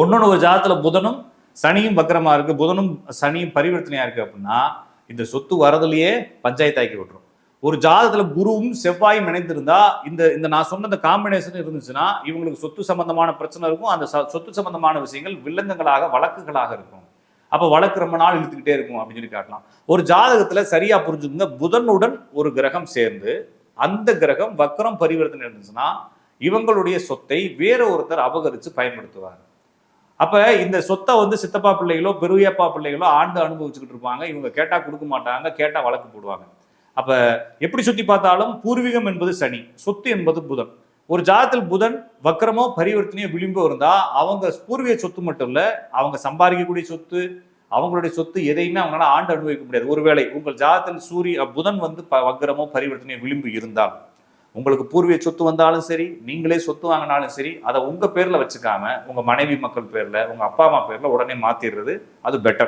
ஒன்னொன்று ஒரு ஜாதத்தில் புதனும் சனியும் பக்கரமாக இருக்குது புதனும் சனியும் பரிவர்த்தனையாக இருக்குது அப்படின்னா இந்த சொத்து வரதுலையே பஞ்சாயத்தாக்கி விட்டுரும். ஒரு ஜாதகத்துல குருவும் செவ்வாயும் இணைந்திருந்தா இந்த இந்த நான் சொன்ன இந்த காம்பினேஷன் இருந்துச்சுன்னா இவங்களுக்கு சொத்து சம்பந்தமான பிரச்சனை இருக்கும். அந்த ச- சொத்து சம்பந்தமான விஷயங்கள் வில்லங்கங்களாக வழக்குகளாக இருக்கும். அப்போ வழக்கு ரொம்ப நாள் இழுத்துக்கிட்டே இருக்கும் அப்படின்னு சொல்லி காட்டலாம். ஒரு ஜாதகத்தில் சரியாக புரிஞ்சுக்கோங்க. புதனுடன் ஒரு கிரகம் சேர்ந்து அந்த கிரகம் வக்கரம் பரிவர்த்தனை இருந்துச்சுன்னா இவங்களுடைய சொத்தை வேற ஒருத்தர் அபகரித்து பயன்படுத்துவார். அப்ப இந்த சொத்தை வந்து சித்தப்பா பிள்ளைகளோ பெரியப்பா பிள்ளைகளோ ஆண்டு அனுபவிச்சுக்கிட்டு இருப்பாங்க. இவங்க கேட்டா கொடுக்க மாட்டாங்க கேட்டா வழக்கு போடுவாங்க. அப்ப எப்படி சுத்தி பார்த்தாலும் பூர்வீகம் என்பது சனி சொத்து என்பது புதன். ஒரு ஜாதத்தில் புதன் வக்கரமோ பரிவர்த்தனையோ விளிம்போ இருந்தா அவங்க பூர்வீக சொத்து மட்டும் இல்ல அவங்க சம்பாதிக்கக்கூடிய சொத்து அவங்களுடைய சொத்து எதையுமே அவங்களால ஆண்டு அனுபவிக்க முடியாது. ஒருவேளை உங்கள் ஜாதத்தில் சூரிய புதன் வந்து ப- வக்கரமோ பரிவர்த்தனையோ விளிம்பு இருந்தால் உங்களுக்கு பூர்வீக சொத்து வந்தாலும் சரி நீங்களே சொத்து வாங்கினாலும் சரி அதை உங்கள் பேரில் வச்சுக்காம உங்கள் மனைவி மக்கள் பேரில் உங்கள் அப்பா அம்மா பேரில் உடனே மாற்றிடுறது அது பெட்டர்